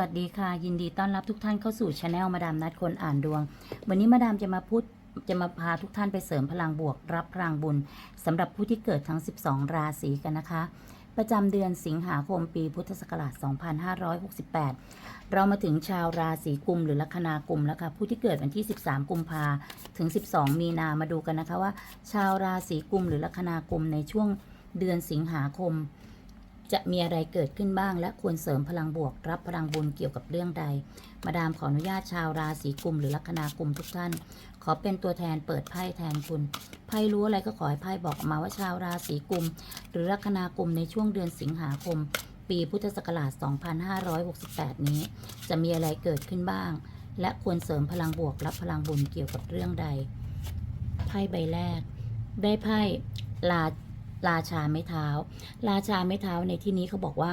สวัสดีค่ะ ยินดีต้อนรับทุกท่านเข้าสู่ช anel มาดามนัดคนอ่านดวง วันนี้มาดามจะมาพูดจะมาพาทุกท่านไปเสริมพลังบวก รับพลังบุญสำหรับผู้ที่เกิดทั้ง 12 ราศีกันนะคะ ประจำเดือนสิงหาคมปีพุทธศักราช 2568 เรามาถึงชาวราศีกุมหรือลัคนากุมแล้วค่ะผู้ที่เกิดวันที่ 13 กุมภาถึง 12 มีนามาดูกันนะคะว่า ชาวราศีกุมหรือลัคนากุมในช่วงเดือนสิงหาคม จะมีอะไรเกิดขึ้นบ้าง และควรเสริมพลังบวก รับพลังบุญเกี่ยวกับเรื่องใด มาดามขออนุญาตชาวราศีกุมหรือลัคนากุมทุกท่าน ขอเป็นตัวแทนเปิดไพ่แทนคุณไพ่รู้อะไรก็ขอให้ไพ่บอกมาว่าชาวราศีกุม หรือลัคนากุมในช่วงเดือนสิงหาคม ปีพุทธศักราช 2568 นี้ จะมีอะไรเกิดขึ้นบ้าง และควรเสริมพลังบวก รับพลังบุญเกี่ยวกับเรื่องใด ไพ่ใบแรก ได้ไพ่ลา ราชาไม้เท้า ราชาไม้เท้าในที่นี้เขาบอกว่า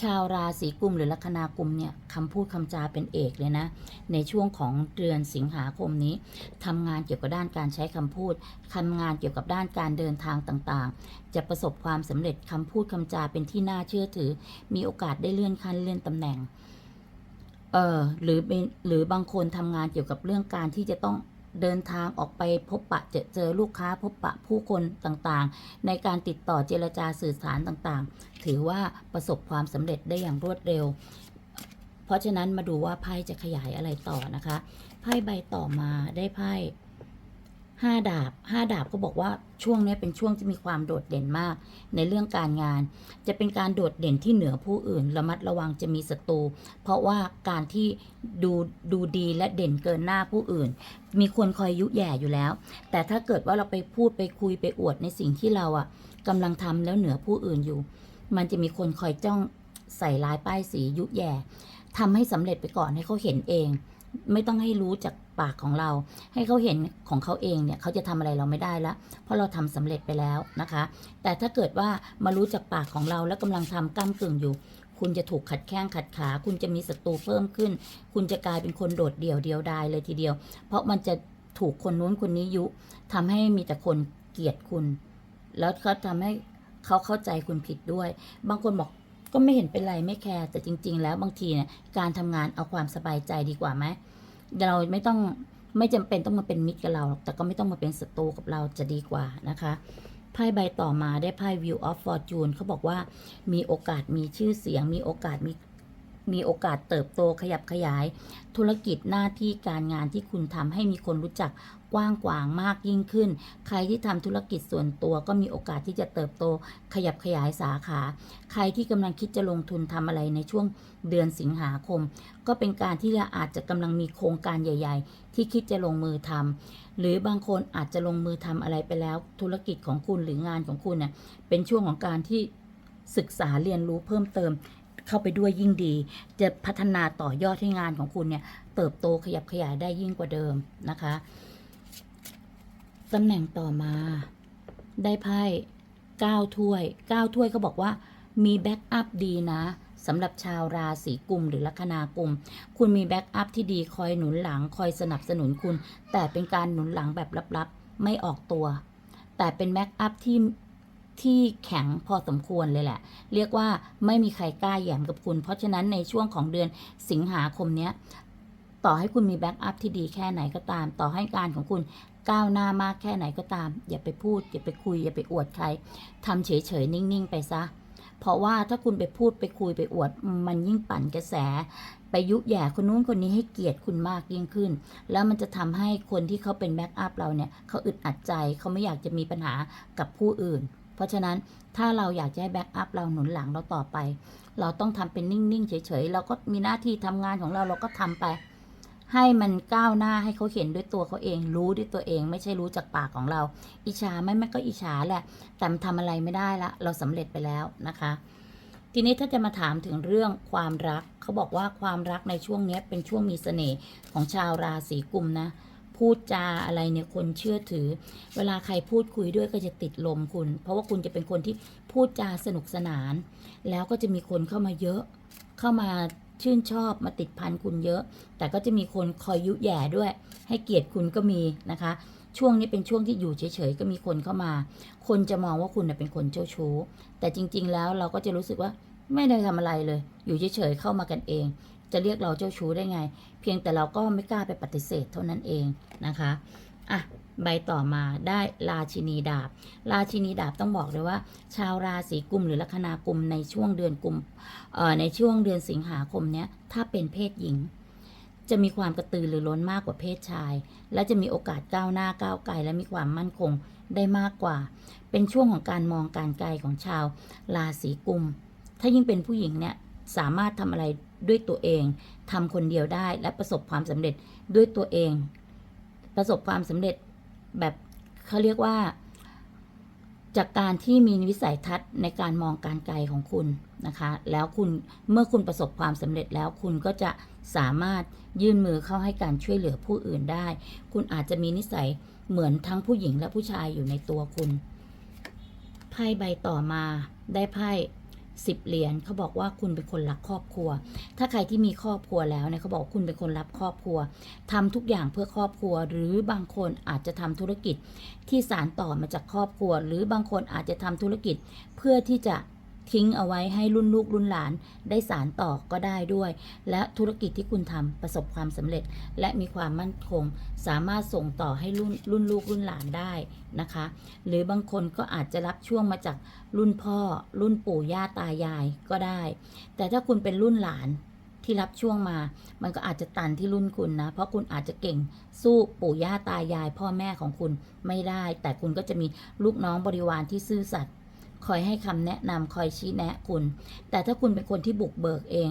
ชาวราศีกุมหรือลัคนากุมเนี่ยคำพูดคำจาเป็นเอกเลยนะ ในช่วงของเดือนสิงหาคมนี้ทำงานเกี่ยวกับด้านการใช้คำพูดทำงานเกี่ยวกับด้านการเดินทางต่างๆ จะประสบความสำเร็จคำพูดคำจาเป็นที่น่าเชื่อถือ มีโอกาสได้เลื่อนขั้นเลื่อนตำแหน่งเออหรือเป็นหรือบางคนทำงานเกี่ยวกับเรื่องการที่จะต้อง เดินทางออกไปพบปะเจอเจอลูกค้าพบปะผู้คนต่างๆ ในการติดต่อเจรจาสื่อสารต่างๆ ถือว่าประสบความสำเร็จได้อย่างรวดเร็ว เพราะฉะนั้นมาดูว่าไพ่จะขยายอะไรต่อนะคะ ไพ่ใบต่อมาได้ไพ่ ห้าดาบห้าดาบก็บอกว่าช่วงนี้เป็นช่วงที่มีความโดดเด่นมาก ในเรื่องการงาน จะเป็นการโดดเด่นที่เหนือผู้อื่น ระมัดระวังจะมีศัตรูเพราะว่าการที่ดูดูดีและเด่นเกินหน้าผู้อื่น มีคนคอยยุแย่อยู่แล้ว แต่ถ้าเกิดว่าเราไปพูดไปคุยไปอวดในสิ่งที่เราอะกำลังทำแล้วเหนือผู้อื่นอยู่ มันจะมีคนคอยจ้องใส่ร้ายป้ายสียุแย่ทำให้สำเร็จไปก่อนให้เขาเห็นเอง ไม่ต้องให้รู้จาก ปากของเรา ให้เขาเห็นของเขาเองเนี่ยเขาจะทำอะไรเราไม่ได้ละเพราะเราทำสำเร็จไปแล้วนะคะ แต่ถ้าเกิดว่ามารู้จากปากของเราแล้วกำลังทำก้ามกึ่งอยู่ คุณจะถูกขัดแข้งขัดขา คุณจะมีศัตรูเพิ่มขึ้น คุณจะกลายเป็นคนโดดเดี่ยวเดียวดายเลยทีเดียว เพราะมันจะถูกคนนู้นคนนี้ยุทำให้มีแต่คนเกลียดคุณ แล้วเขาทำให้เขาเข้าใจคุณผิดด้วย บางคนบอกก็ไม่เห็นเป็นไรไม่แคร์แต่จริง ๆ แล้วบางทีเนี่ยการทำงานเอาความสบายใจดีกว่าไหม เราไม่ต้องไม่จำเป็นต้องมาเป็นมิตรกับเรา แต่ก็ไม่ต้องมาเป็นศัตรูกับเราจะดีกว่านะคะไพ่ใบต่อมาได้ไพ่ View of Fortune เขาบอกว่ามีโอกาสมีชื่อเสียง มีโอกาสมี มีโอกาสเติบโตขยับขยาย ธุรกิจหน้าที่การงานที่คุณทำให้มีคนรู้จักกว้างกวางมากยิ่งขึ้น ใครที่ทำธุรกิจส่วนตัวก็มีโอกาสที่จะเติบโต ขยับขยายสาขา ใครที่กำลังคิดจะลงทุนทำอะไรในช่วงเดือนสิงหาคม ก็เป็นการที่เราอาจจะกำลังมีโครงการใหญ่ ๆ ที่คิดจะลงมือทำหรือบางคนอาจจะลงมือทำอะไรไปแล้ว ธุรกิจของคุณหรืองานของคุณเน่ยเป็นช่วงของการที่ศึกษาเรียนรู้เพิ่มเติม เข้าไปด้วยยิ่งดี จะพัฒนาต่อยอดให้งานของคุณเนี่ย เติบโตขยับขยายได้ยิ่งกว่าเดิมนะคะตำแหน่งต่อมา ได้ไพ่9ถ้วย9ถ้วยก็บอกว่ามีแบ็กอัพดีนะสำหรับชาวราศีกุมหรือลัคนากุม คุณมีแบ็กอัพที่ดีคอยหนุนหลังคอยสนับสนุนคุณ แต่เป็นการหนุนหลังแบบลับๆ ไม่ออกตัว แต่เป็นแบ็กอัพที่ ที่แข็งพอสมควรเลยแหละ เรียกว่าไม่มีใครกล้าแย่มกับคุณ เพราะฉะนั้นในช่วงของเดือนสิงหาคมเนี้ยต่อให้คุณมีแบ็กอัพที่ดีแค่ไหนก็ตาม ต่อให้การของคุณก้าวหน้ามากแค่ไหนก็ตาม อย่าไปพูด อย่าไปคุย อย่าไปอวดใครทำเฉยๆ นิ่งๆ ไปซะ เพราะว่าถ้าคุณไปพูดไปคุยไปอวด มันยิ่งปั่นกระแส ไปยุแย่คนนู้นคนนี้ให้เกลียดคุณมากยิ่งขึ้น แล้วมันจะทำให้คนที่เขาเป็นแบ็กอัพเราเนี่ยเขาอึดอัดใจเขาไม่อยากจะมีปัญหากับผู้อื่น เพราะฉะนั้นถ้าเราอยากจะให้แบ็กอัพเราหนุนหลังเราต่อไป เราต้องทำเป็นนิ่งๆเฉยๆเราก็มีหน้าที่ทำงานของเราเราก็ทำไป ให้มันก้าวหน้าให้เขาเห็นด้วยตัวเขาเอง รู้ด้วยตัวเอง ไม่ใช่รู้จากปากของเรา อิจฉาไหมแม่ก็อิจฉาแหละแต่มันทำอะไรไม่ได้ละเราสำเร็จไปแล้วนะคะทีนี้ถ้าจะมาถามถึงเรื่องความรัก เขาบอกว่าความรักในช่วงนี้เป็นช่วงมีเสน่ห์ของชาวราศีกุมนะ พูดจาอะไรเนี่ยคนเชื่อถือ เวลาใครพูดคุยด้วยก็จะติดลมคุณ เพราะว่าคุณจะเป็นคนที่พูดจาสนุกสนาน แล้วก็จะมีคนเข้ามาเยอะ เข้ามาชื่นชอบมาติดพันคุณเยอะ แต่ก็จะมีคนคอยยุแย่ด้วย ให้เกียรติคุณก็มีนะคะ ช่วงนี้เป็นช่วงที่อยู่เฉยๆก็มีคนเข้ามา คนจะมองว่าคุณเป็นคนเจ้าชู้ แต่จริง ๆ แล้วเราก็จะรู้สึกว่าไม่ได้ทำอะไรเลย อยู่เฉยๆเข้ามากันเอง จะเรียกเราเจ้าชู้ได้ไง เพียงแต่เราก็ไม่กล้าไปปฏิเสธเท่านั้นเองนะคะอะใบต่อมาได้ราชินีดาบ ราชินีดาบต้องบอกเลยว่า ชาวราศีกุมหรือลัคนากุมในช่วงเดือนกุมเอ่อในช่วงเดือนสิงหาคมเนี้ยถ้าเป็นเพศหญิง จะมีความกระตือรือร้นมากกว่าเพศชาย และจะมีโอกาสก้าวหน้าก้าวไกลและมีความมั่นคงได้มากกว่า เป็นช่วงของการมองการไกลของชาวราศีกุม ถ้ายิ่งเป็นผู้หญิงเนี่ยสามารถทำอะไร ด้วยตัวเองทำคนเดียวได้และประสบความสำเร็จด้วยตัวเอง ประสบความสำเร็จแบบเขาเรียกว่า จากการที่มีวิสัยทัศน์ในการมองการไกลของคุณนะคะ แล้วคุณเมื่อคุณประสบความสำเร็จแล้วคุณก็จะสามารถยื่นมือเข้าให้การช่วยเหลือผู้อื่นได้ คุณอาจจะมีนิสัยเหมือนทั้งผู้หญิงและผู้ชายอยู่ในตัวคุณ ไพ่ใบต่อมาได้ไพ่ สิบเหรียญเขาบอกว่าคุณเป็นคนรักครอบครัว ถ้าใครที่มีครอบครัวแล้วเนี่ยเขาบอกคุณเป็นคนรักครอบครัวทำทุกอย่างเพื่อครอบครัว หรือบางคนอาจจะทำธุรกิจที่สารต่อมาจากครอบครัว หรือบางคนอาจจะทำธุรกิจเพื่อที่จะ ทิ้งเอาไว้ให้รุ่นลูกรุ่นหลานได้สารต่อก็ได้ด้วย และธุรกิจที่คุณทำประสบความสำเร็จ และมีความมั่นคง สามารถส่งต่อให้รุ่นรุ่นลูกรุ่นหลานได้นะคะ หรือบางคนก็อาจจะรับช่วงมาจากรุ่นพ่อ รุ่นปู่ย่าตายายก็ได้ แต่ถ้าคุณเป็นรุ่นหลานที่รับช่วงมา มันก็อาจจะตันที่รุ่นคุณนะ เพราะคุณอาจจะเก่งสู้ปู่ย่าตายาย พ่อแม่ของคุณไม่ได้ แต่คุณก็จะมีลูกน้องบริวารที่ซื่อสัตย์ คอยให้คำแนะนำคอยชี้แนะคุณ แต่ถ้าคุณเป็นคนที่บุกเบิกเอง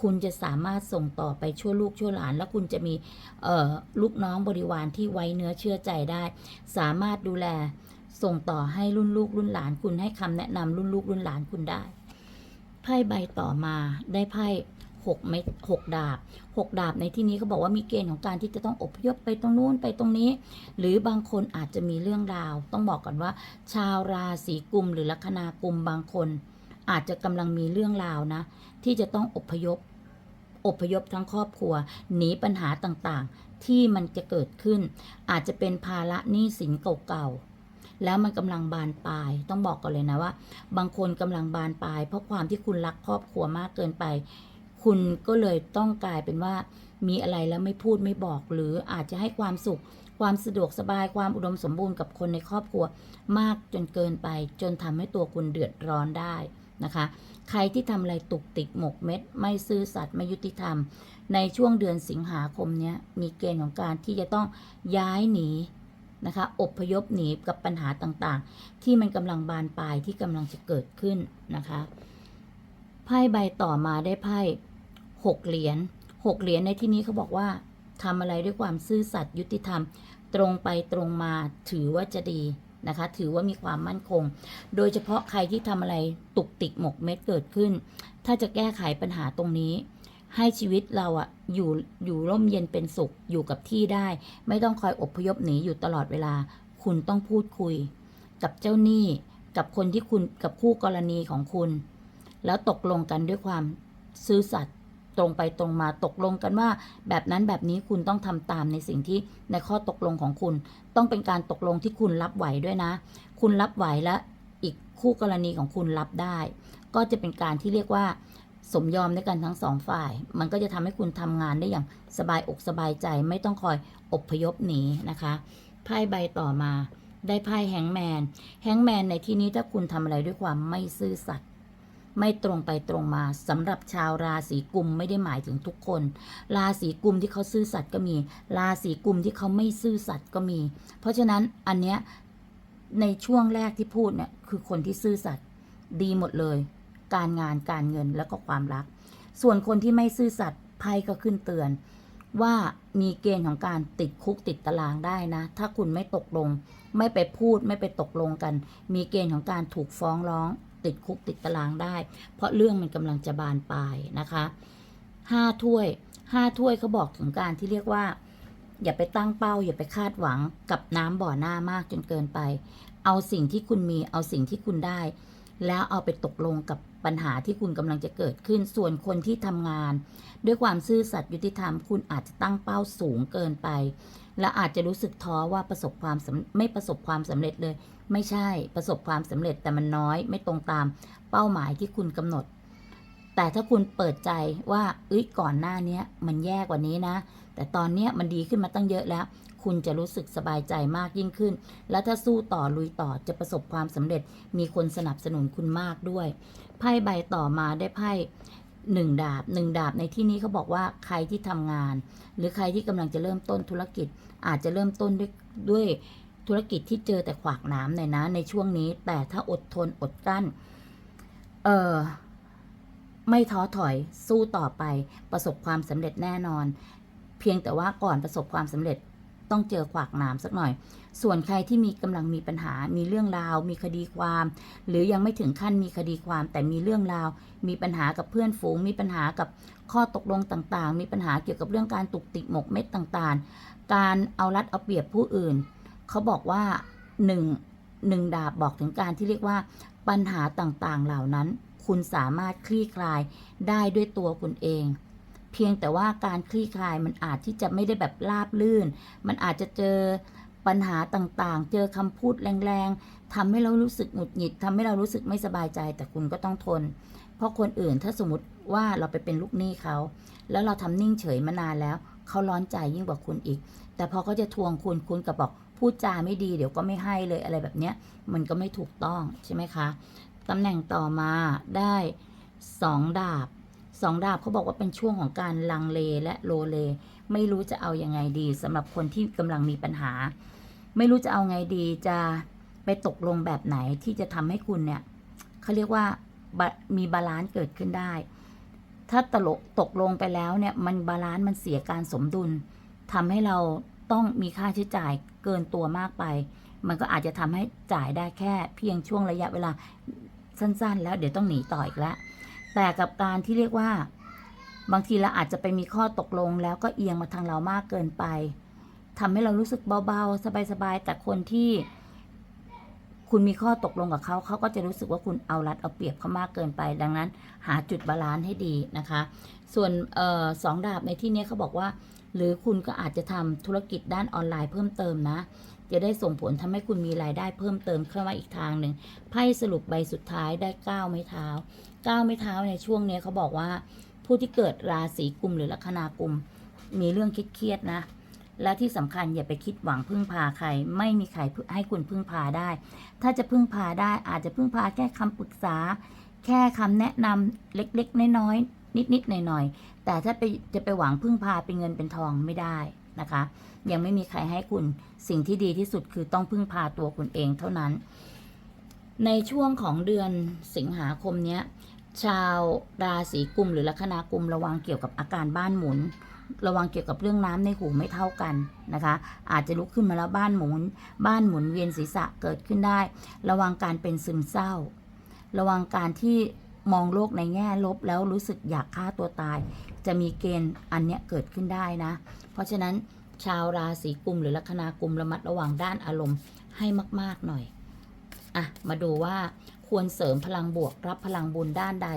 คุณจะสามารถส่งต่อไปช่วยลูกช่วยหลาน แล้วคุณจะมีลูกน้องบริวารที่ไว้เนื้อเชื่อใจได้ สามารถดูแลส่งต่อให้รุ่นลูกรุ่นหลาน คุณให้คำแนะนำรุ่นลูกรุ่นหลานคุณได้ ไพ่ใบต่อมาได้ไพ่ หกเม็ดหกดาบหกดาบในที่นี้เขาบอกว่ามีเกณฑ์ของการที่จะต้องอพยพไปตรงนู้นไปตรงนี้ หรือบางคนอาจจะมีเรื่องราว ต้องบอกก่อนว่า ชาวราศีกุมหรือลัคนากุมบางคน อาจจะกำลังมีเรื่องราวนะ ที่จะต้องอพยพอพยพทั้งครอบครัวหนีปัญหาต่างๆ ที่มันจะเกิดขึ้น อาจจะเป็นภาระหนี้สินเก่าๆแล้วมันกำลังบานปลาย ต้องบอกก่อนเลยนะว่า บางคนกำลังบานปลาย เพราะความที่คุณรักครอบครัวมากเกินไป คุณก็เลยต้องกลายเป็นว่ามีอะไรแล้วไม่พูดไม่บอก หรืออาจจะให้ความสุข ความสะดวกสบายความอุดมสมบูรณ์กับคนในครอบครัว มากจนเกินไป จนทำให้ตัวคุณเดือดร้อนได้นะคะ ใครที่ทำอะไรตุกติกหมกเม็ด ไม่ซื่อสัตย์ไม่ยุติธรรม ในช่วงเดือนสิงหาคมนี้มีเกณฑ์ของการที่จะต้องย้ายหนีนะคะอบพยพหนีกับปัญหาต่างๆ ที่มันกำลังบานปลายที่กำลังจะเกิดขึ้นนะคะไพ่ใบต่อมาได้ไพ่ หกเหรียญหกเหรียญในที่นี้เขาบอกว่าทำอะไรด้วยความซื่อสัตย์ยุติธรรม ตรงไปตรงมาถือว่าจะดีนะคะ ถือว่ามีความมั่นคง โดยเฉพาะใครที่ทำอะไรตุกติกหมกเม็ดเกิดขึ้น ถ้าจะแก้ไขปัญหาตรงนี้ ให้ชีวิตเราอะอยู่อยู่ร่มเย็นเป็นสุขอยู่กับที่ได้ ไม่ต้องคอยอพยพหนีอยู่ตลอดเวลา คุณต้องพูดคุย กับเจ้าหนี้กับคนที่คุณกับคู่กรณีของคุณ แล้วตกลงกันด้วยความซื่อสัตย์ ตรงไปตรงมาตกลงกันว่า แบบนั้นแบบนี้คุณต้องทำตามในสิ่งที่ในข้อตกลงของคุณ ต้องเป็นการตกลงที่คุณรับไหวด้วยนะ คุณรับไหวและอีกคู่กรณีของคุณรับได้ ก็จะเป็นการที่เรียกว่าสมยอมด้วยกันทั้งสองฝ่าย มันก็จะทำให้คุณทำงานได้อย่างสบายอกสบายใจ ไม่ต้องคอยอบพยพหนีนะคะไพ่ใบต่อมา ได้ไพ่แฮงแมนแฮงแมนในที่นี้ถ้าคุณทำอะไรด้วยความไม่ซื่อสัตย์ ไม่ตรงไปตรงมาสำหรับชาวราศีกุมไม่ได้หมายถึงทุกคน ราศีกุมที่เขาซื่อสัตย์ก็มี ราศีกุมที่เขาไม่ซื่อสัตย์ก็มี เพราะฉะนั้นอันเนี้ยในช่วงแรกที่พูดเนี่ยคือคนที่ซื่อสัตย์ดีหมดเลย การงานการเงินแล้วก็ความรัก ส่วนคนที่ไม่ซื่อสัตย์ไพ่ก็ขึ้นเตือน ว่ามีเกณฑ์ของการติดคุกติดตารางได้นะ ถ้าคุณไม่ตกลง ไม่ไปพูดไม่ไปตกลงกัน มีเกณฑ์ของการถูกฟ้องร้อง ติดคุกติดตารางได้ เพราะเรื่องมันกำลังจะบานปลายนะคะห้าถ้วยห้าถ้วยเขาบอกถึงการที่เรียกว่า อย่าไปตั้งเป้า อย่าไปคาดหวังกับน้ำบ่อหน้ามากจนเกินไป เอาสิ่งที่คุณมีเอาสิ่งที่คุณได้ แล้วเอาไปตกลงกับปัญหาที่คุณกำลังจะเกิดขึ้น ส่วนคนที่ทำงาน ด้วยความซื่อสัตย์ยุติธรรม คุณอาจจะตั้งเป้าสูงเกินไป และอาจจะรู้สึกท้อว่าประสบความไม่ประสบความสำเร็จเลย ไม่ใช่ประสบความสำเร็จแต่มันน้อย ไม่ตรงตามเป้าหมายที่คุณกำหนด แต่ถ้าคุณเปิดใจว่าเอ้ยก่อนหน้านี้มันแย่กว่านี้นะ แต่ตอนนี้มันดีขึ้นมาตั้งเยอะแล้ว คุณจะรู้สึกสบายใจมากยิ่งขึ้น แล้วถ้าสู้ต่อลุยต่อจะประสบความสำเร็จ มีคนสนับสนุนคุณมากด้วย ไพ่ใบต่อมาได้ไพ่หนึ่งดาบหนึ่งดาบในที่นี้เขาบอกว่าใครที่ทำงาน หรือใครที่กำลังจะเริ่มต้นธุรกิจ อาจจะเริ่มต้นด้วยด้วยธุรกิจที่เจอแต่ขวากหน้ำหน่อยนะ ในช่วงนี้ แต่ถ้าอดทนอดกลั้น เออไม่ท้อถอยสู้ต่อไป ประสบความสำเร็จแน่นอน เพียงแต่ว่าก่อนประสบความสำเร็จ ต้องเจอขวากหนามสักหน่อย ส่วนใครที่มีกำลังมีปัญหา มีเรื่องราว มีคดีความ หรือยังไม่ถึงขั้นมีคดีความ แต่มีเรื่องราว มีปัญหากับเพื่อนฝูง มีปัญหากับข้อตกลงต่างๆ มีปัญหาเกี่ยวกับเรื่องการตุกติกหมกเม็ดต่างๆ การเอารัดเอาเปรียบผู้อื่น เขาบอกว่าหนึ่งหนึ่งดาบบอกถึงการที่เรียกว่าปัญหาต่างๆเหล่านั้น คุณสามารถคลี่คลายได้ด้วยตัวคุณเอง พียงแต่ว่าการคลี่คลายมันอาจที่จะไม่ได้แบบราบลื่น มันอาจจะเจอปัญหาต่างๆ เจอคำพูดแรงๆทำให้เรารู้สึกหงุดหงิดทำให้เรารู้สึกไม่สบายใจ แต่คุณก็ต้องทน เพราะคนอื่นถ้าสมมติว่าเราไปเป็นลูกหนี้เขา แล้วเราทำนิ่งเฉยมานานแล้ว เขาร้อนใจยิ่งกว่าคุณอีก แต่พอเขาจะทวงคุณคุณกับอกพูดจาไม่ดีเดี๋ยวก็ไม่ให้เลยอะไรแบบเนี้ยมันก็ไม่ถูกต้องใช่ไหมคะตำแหน่งต่อมาได้สองดาบ สองดาบเขาบอกว่าเป็นช่วงของการลังเลและโลเล ไม่รู้จะเอายังไงดีสำหรับคนที่กำลังมีปัญหา ไม่รู้จะเอาไงดีจะไปตกลงแบบไหนที่จะทำให้คุณเนี่ยเขาเรียกว่ามีบาลานซ์เกิดขึ้นได้ ถ้าตลกตกลงไปแล้วเนี่ยมันบาลานซ์มันเสียการสมดุลทำให้เราต้องมีค่าใช้จ่ายเกินตัวมากไป มันก็อาจจะทำให้จ่ายได้แค่เพียงช่วงระยะเวลาสั้นๆ แล้วเดี๋ยวต้องหนีต่ออีกแล้ว แต่กับการที่เรียกว่า บางทีเราอาจจะไปมีข้อตกลง แล้วก็เอียงมาทางเรามากเกินไปทำให้เรารู้สึกเบาๆ สบายๆ แต่คนที่ คุณมีข้อตกลงกับเขา เขาก็จะรู้สึกว่าคุณเอารัดเอาเปรียบเขามากเกินไป ดังนั้น หาจุดบาลานซ์ให้ดีนะคะ ส่วนออสองดาบในที่นี้เขาบอกว่า หรือคุณก็อาจจะทำธุรกิจด้านออนไลน์เพิ่มเติมนะจะได้ส่งผลทำให้คุณมีรายได้เพิ่มเติมเข้ามาอีกทางหนึ่งไพ่สรุปใบสุดท้ายได้เก้าไม้เท้า ก้าไม้เท้าในช่วงนี้เขาบอกว่า ผู้ที่เกิดราศีกุมหรือลัคนากุม มีเรื่องคิดเครียดนะ และที่สำคัญอย่าไปคิดหวังพึ่งพาใคร ไม่มีใครให้คุณพึ่งพาได้ ถ้าจะพึ่งพาได้อาจจะพึ่งพาแค่คำปรึกษา แค่คำแนะนำเล็กๆน้อยๆนิดๆหน่อยๆแต่ถ้าไปจะไปหวังพึ่งพาเป็นเงินเป็นทองไม่ได้นะคะ ยังไม่มีใครให้คุณสิ่งที่ดีที่สุดคือต้องพึ่งพาตัวคุณเองเท่านั้นในช่วงของเดือนสิงหาคมเนี้ย ชาวราศีกุมหรือลัคนากุมระวังเกี่ยวกับอาการบ้านหมุน ระวังเกี่ยวกับเรื่องน้ำในหูไม่เท่ากันนะคะ อาจจะลุกขึ้นมาแล้วบ้านหมุน บ้านหมุนเวียนศีรษะเกิดขึ้นได้ ระวังการเป็นซึมเศร้า ระวังการที่มองโลกในแง่ลบแล้วรู้สึกอยากฆ่าตัวตาย จะมีเกณฑ์อันเนี้ยเกิดขึ้นได้นะ เพราะฉะนั้นชาวราศีกุมหรือลัคนากุมระมัดระวังด้านอารมณ์ให้มาก ๆ หน่อย อะ มาดูว่า ควรเสริมพลังบวก รับพลังบุญด้านใด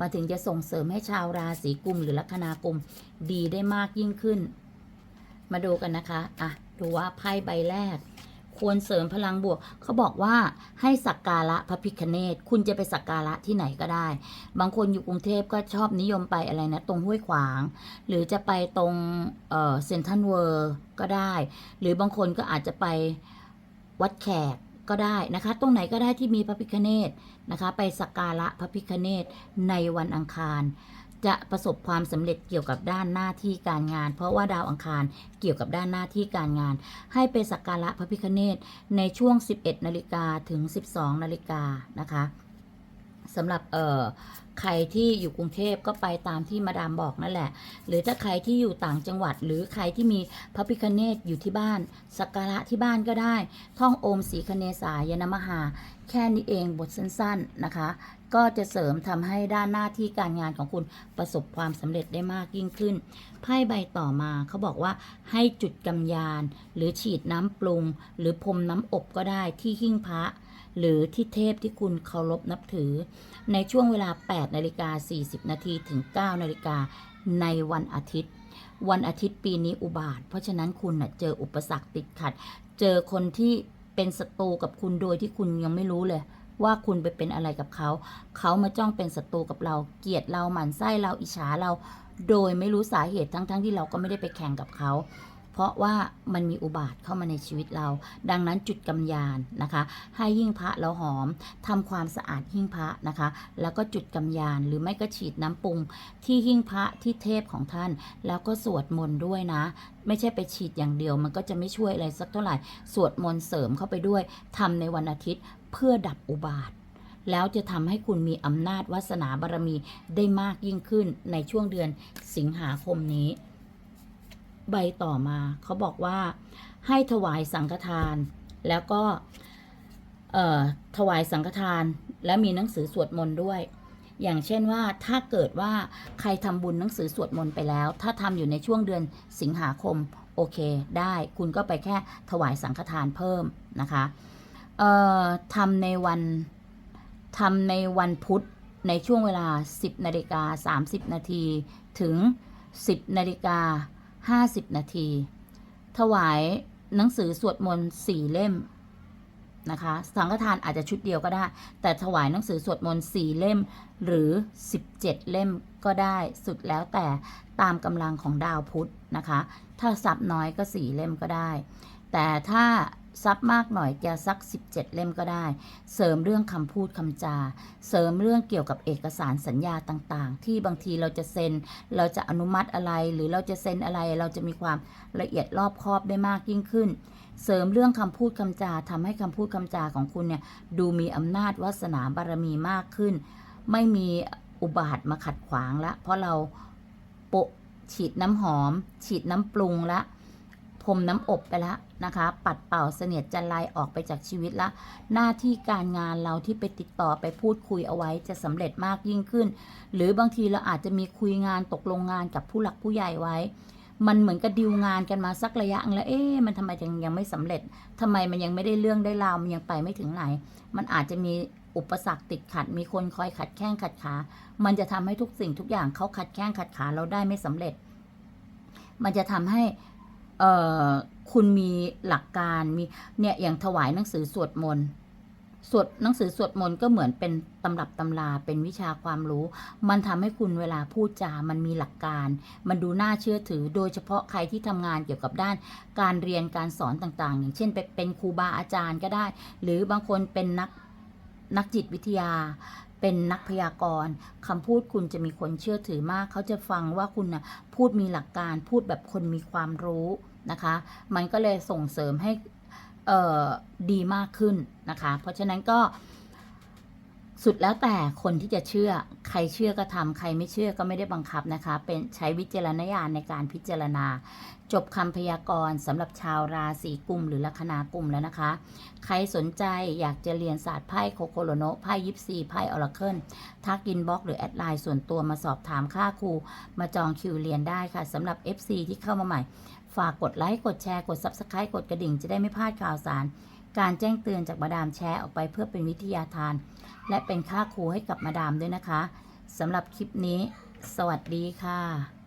มาถึงจะส่งเสริมให้ชาวราศีกุมหรือลัคนากุมดีได้มากยิ่งขึ้น มาดูกันนะคะ อะ ดูว่าไพ่ใบแรก ควรเสริมพลังบวก เขาบอกว่าให้สักการะพระพิคเนตคุณจะไปสักการะที่ไหนก็ได้ บางคนอยู่กรุงเทพก็ชอบนิยมไปอะไรนะ ตรงห้วยขวาง หรือจะไปตรงเซนทันเวิร์ก็ได้ หรือบางคนก็อาจจะไปวัดแขก ก็ได้นะคะ ตรงไหนก็ได้ที่มีพระพิคเนตนะคะ ไปสักการะพระพิคเนตในวันอังคาร จะประสบความสำเร็จเกี่ยวกับด้านหน้าที่การงาน เพราะว่าดาวอังคารเกี่ยวกับด้านหน้าที่การงาน ให้ไปสักการะพระพิคเนตในช่วง 11นาฬิกาถึง 12นาฬิกานะคะสำหรับเอ่อ ใครที่อยู่กรุงเทพก็ไปตามที่มาดามบอกนั่นแหละ หรือถ้าใครที่อยู่ต่างจังหวัด หรือใครที่มีพระพิคเนตอยู่ที่บ้าน สักการะที่บ้านก็ได้ ท่องโอมสีคเนสายนมหา แค่นี้เองบทสั้นๆนะคะ ก็จะเสริมทำให้ด้านหน้าที่การงานของคุณประสบความสำเร็จได้มากยิ่งขึ้น ไพ่ใบต่อมาเขาบอกว่าให้จุดกำยาน หรือฉีดน้ำปรุง หรือพรมน้ำอบก็ได้ที่หิ้งพระ หรือที่เทพที่คุณเคารพนับถือ ในช่วงเวลา 8 นาฬิกา 40 นาทีถึง 9 นาฬิกาในวันอาทิตย์ วันอาทิตย์ปีนี้อุบาท เพราะฉะนั้นคุณนะเจออุปสรรคติดขัด เจอคนที่เป็นศัตรูกับคุณโดยที่คุณยังไม่รู้เลยว่าคุณไปเป็นอะไรกับเขา เขามาจ้องเป็นศัตรูกับเรา เกลียดเราหมั่นไส้เราอิจฉาเรา โดยไม่รู้สาเหตุทั้งๆทที่เราก็ไม่ได้ไปแข่งกับเขา เพราะว่ามันมีอุบาทเข้ามาในชีวิตเรา ดังนั้นจุดกำยานนะคะ ให้หิ้งพระแล้วหอมทำความสะอาดหิ้งพระนะคะ แล้วก็จุดกำยานหรือไม่ก็ฉีดน้ำปรุง ที่หิ้งพระที่เทพของท่าน แล้วก็สวดมนต์ด้วยนะ ไม่ใช่ไปฉีดอย่างเดียว มันก็จะไม่ช่วยอะไรสักเท่าไหร่สวดมนต์เสริมเข้าไปด้วยทำในวันอาทิตย์เพื่อดับอุบาทแล้วจะทำให้คุณมีอำนาจวาสนาบารมีได้มากยิ่งขึ้นในช่วงเดือนสิงหาคมนี้ ใบต่อมาเขาบอกว่าให้ถวายสังฆทาน แล้วก็เอ่อถวายสังฆทานและมีหนังสือสวดมนต์ด้วย อย่างเช่นว่าถ้าเกิดว่าใครทำบุญหนังสือสวดมนต์ไปแล้ว ถ้าทำอยู่ในช่วงเดือนสิงหาคมโอเคได้คุณก็ไปแค่ถวายสังฆทานเพิ่มนะคะเอ่อทำในวันทำในวันพุธในช่วงเวลา 10นาฬิกา30 นาทีถึง 10นาฬิกา 50 นาที ถวายหนังสือสวดมนต์สี่เล่มนะคะ สังฆทานอาจจะชุดเดียวก็ได้ แต่ถวายหนังสือสวดมนต์สี่เล่ม หรือ 17 เล่มก็ได้สุดแล้วแต่ตามกำลังของดาวพุธนะคะ ถ้าซับน้อยก็สี่เล่มก็ได้ แต่ถ้า ซับมากหน่อยจะสัก 17 เล่มก็ได้ เสริมเรื่องคำพูดคำจา เสริมเรื่องเกี่ยวกับเอกสารสัญญาต่างๆ ที่บางทีเราจะเซ็น เราจะอนุมัติอะไร หรือเราจะเซ็นอะไร เราจะมีความละเอียดรอบคอบได้มากยิ่งขึ้น เสริมเรื่องคำพูดคำจาทำให้คำพูดคำจาของคุณเนี่ยดูมีอำนาจวาสนาบารมีมากขึ้น ไม่มีอุบาทมาขัดขวางละ เพราะเราโปะฉีดน้ำหอม ฉีดน้ำปรุงละ พรมน้ำอบไปแล้วนะคะ ปัดเป่าเสนียดจันไรออกไปจากชีวิตละหน้าที่การงานเราที่ไปติดต่อไปพูดคุยเอาไว้จะสำเร็จมากยิ่งขึ้น หรือบางทีเราอาจจะมีคุยงานตกลงงานกับผู้หลักผู้ใหญ่ไว้ มันเหมือนกับดีลงานกันมาสักระยะแล้วเอ๊ะมันทำไมยังยังไม่สำเร็จทำไมมันยังไม่ได้เรื่องได้ราวมันยังไปไม่ถึงไหน มันอาจจะมีอุปสรรคติดขัดมีคนคอยขัดแข้งขัดขา มันจะทำให้ทุกสิ่งทุกอย่างเขาขัดแข้งขัดขาเราได้ไม่สำเร็จ มันจะทำให้ เอ่อคุณมีหลักการมีเนี่ยอย่างถวายหนังสือสวดมนต์สวดหนังสือสวดมนต์ก็เหมือนเป็นตำรับตำราเป็นวิชาความรู้ มันทำให้คุณเวลาพูดจา มันมีหลักการ มันดูน่าเชื่อถือ โดยเฉพาะใครที่ทำงานเกี่ยวกับด้าน การเรียนการสอนต่างๆ อย่างเช่นไปเป็นครูบาอาจารย์ก็ได้ หรือบางคนเป็นนักนักจิตวิทยา เป็นนักพยากรณ์คำพูดคุณจะมีคนเชื่อถือมาก เขาจะฟังว่าคุณนะพูดมีหลักการพูดแบบคนมีความรู้นะคะ มันก็เลยส่งเสริมให้ดีมากขึ้นนะคะ เพราะฉะนั้นก็ สุดแล้วแต่คนที่จะเชื่อ ใครเชื่อก็ทำใครไม่เชื่อก็ไม่ได้บังคับนะคะ เป็นใช้วิจารณญาณในการพิจารณา จบคำพยากรณ์สำหรับชาวราศีกุมหรือลัคนากลุ่มแล้วนะคะ ใครสนใจอยากจะเรียนศาสตร์ไพ่โคโคโลโนไพ่ยิปซีไพ่ออราเคิลทักอินบ็อกหรือแอดไลน์ส่วนตัวมาสอบถามค่าครู มาจองคิวเรียนได้ค่ะสำหรับ FC ที่เข้ามาใหม่ ฝากกดไลค์กดแชร์กด Subscribe กดกระดิ่งจะได้ไม่พลาดข่าวสาร การแจ้งเตือนจากมาดามแชร์ออกไปเพื่อเป็นวิทยาทาน และเป็นค่าครูให้กับมาดามด้วยนะคะสำหรับคลิปนี้ สวัสดีค่ะ